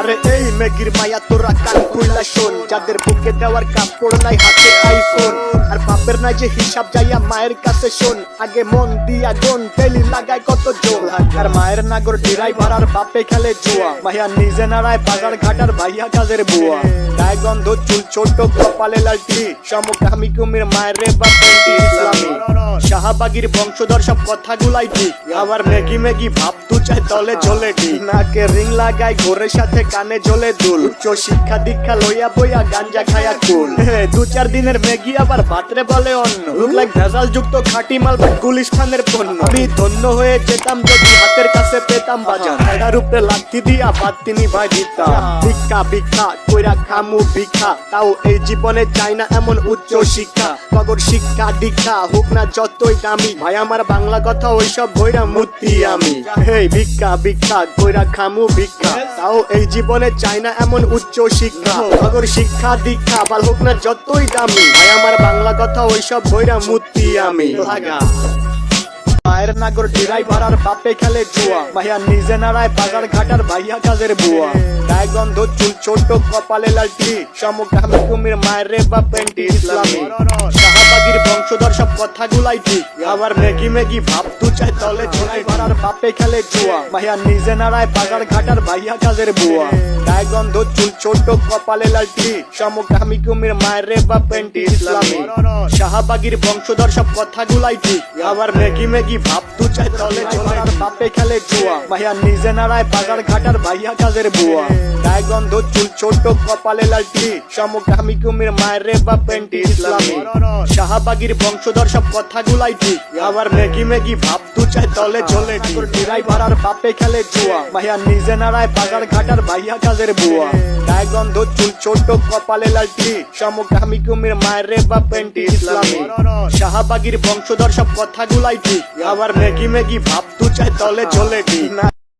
আরে এই মেগির মায়া তোরা কান খুইলা শোন। যাদের বুকে দেওয়ার কাপড় নাই, হাতে আইফোন আর বাপের নাই যে হিসাব যাইয়া মায়ের কাছে শোন। আগে মন দিয়া গন তেলি লাগায় কত জোর। আর মায়ের নাগর ড্রাইভার আর বাপে খেলে জুয়া। ভাইয়া নিজে নাড়ায় বাজার ঘাটার ভাইয়া কাজের বুয়া। গায়ে গন্ধ, চুল ছোট, কপালে লালটি সমকামী কুমির, মায়ের রে বা পেন্টি ইসলামী। শাহবাগির বংশধর সব কথাগুলাই ঠিক। আবার মেগি মেগি ভাব তু চাই তলে ঝোলে ঠিক। নাকে রিং লাগাই ঘোরের সাথে কানে ঝোলে দুল। উচ্চ শিক্ষা দীক্ষা লইয়া বইয়া গাঞ্জা খায়া কুল। দু চার দিনের মেগি আবার ভাতরে বলে অন্য লুক লাইক ভেজাল যুক্ত খাটি মাল বা গুলিস্তানের পণ্য। আমি ধন্য হয়ে যেতাম যদি হাতের কাছে পেতাম বাজার। এটার উপরে লাথি দিয়া বাদ তিনি ভাই দিতাম। ভিক্ষা ভিক্ষা, কইরা খামু ভিক্ষা। তাও এই জীবনে চাই না এমন উচ্চ শিক্ষা। কগর শিক্ষা দীক্ষা হোক না যতই দামি। ভাই, আমার বাংলা কথা ওইসব বইরা মূর্তি আমি। হেই, ভিক্ষা ভিক্ষা, কইরা খামু ভিক্ষা। তাও এই জীবনে চাই না এমন উচ্চ শিক্ষা। কগর শিক্ষা দীক্ষা বা হোক না যতই দামি। ভাই, আমার বাংলা কথা ওইসব বইরা মূর্তি আমি। লাগা মায়ের নাগর ড্রাইভার আর বাপে খেলে জুয়া। ভাইয়া নিজে নাড়ায় বাজার ঘাটার ভাইয়া কাজের বুয়া। গায়ে গন্ধ, চুল ছোট, কপালে লালটি। সমকামী কুমির, মায়ের রে বা পেন্টি ইসলামী। শাহবাগির বংশধর সব কথাগুলাই ঠিক। আবার মেগি মেগি ভাব তু চাই তলে ছোলাই ভাড়ার বাপে খেলে জুয়া। ভাইয়া নিজে নাড়ায় বাজার ঘাটার ভাইয়া কাজের বুয়া। গায়ে গন্ধ, চুল ছোট, কপালে লালটি। সমকামী কুমির, মায়ের রে বা পেন্টি ইসলামী। শাহবাগির বংশধর সব কথাগুলাই ঠিক। আবার মেগি মেগি ভাব চাই বাপে খেলে জুয়া। ভাইয়া নিজে নাড়ায় ঘাটার ভাইয়া কাজের বুয়া। গন্ধ, চুল ছোট, কপালে লালটি। সমকামী কুমির, মায়ের রে বা পেন্টি ইসলামী। শাহবাগির বংশধর সব কথাগুলাই ঠিক। আবার মেগি মেগি ভাব তু চাই তলে চলে। ড্রাইভার আর বাপে খেলে জুয়া। ভাইয়া নিজে নাড়ায় বাজার ঘাটার ভাইয়া কাজের বুয়া। গন্ধ, চুল ছোট, কপালে কুমির, মায়ের রে বা পেন্টি ইসলামী। শাহবাগির বংশধর সব কথাগুলাই ঠিক। আবার মেগি মেগি ভাব তু চাই তলে চলে কি না?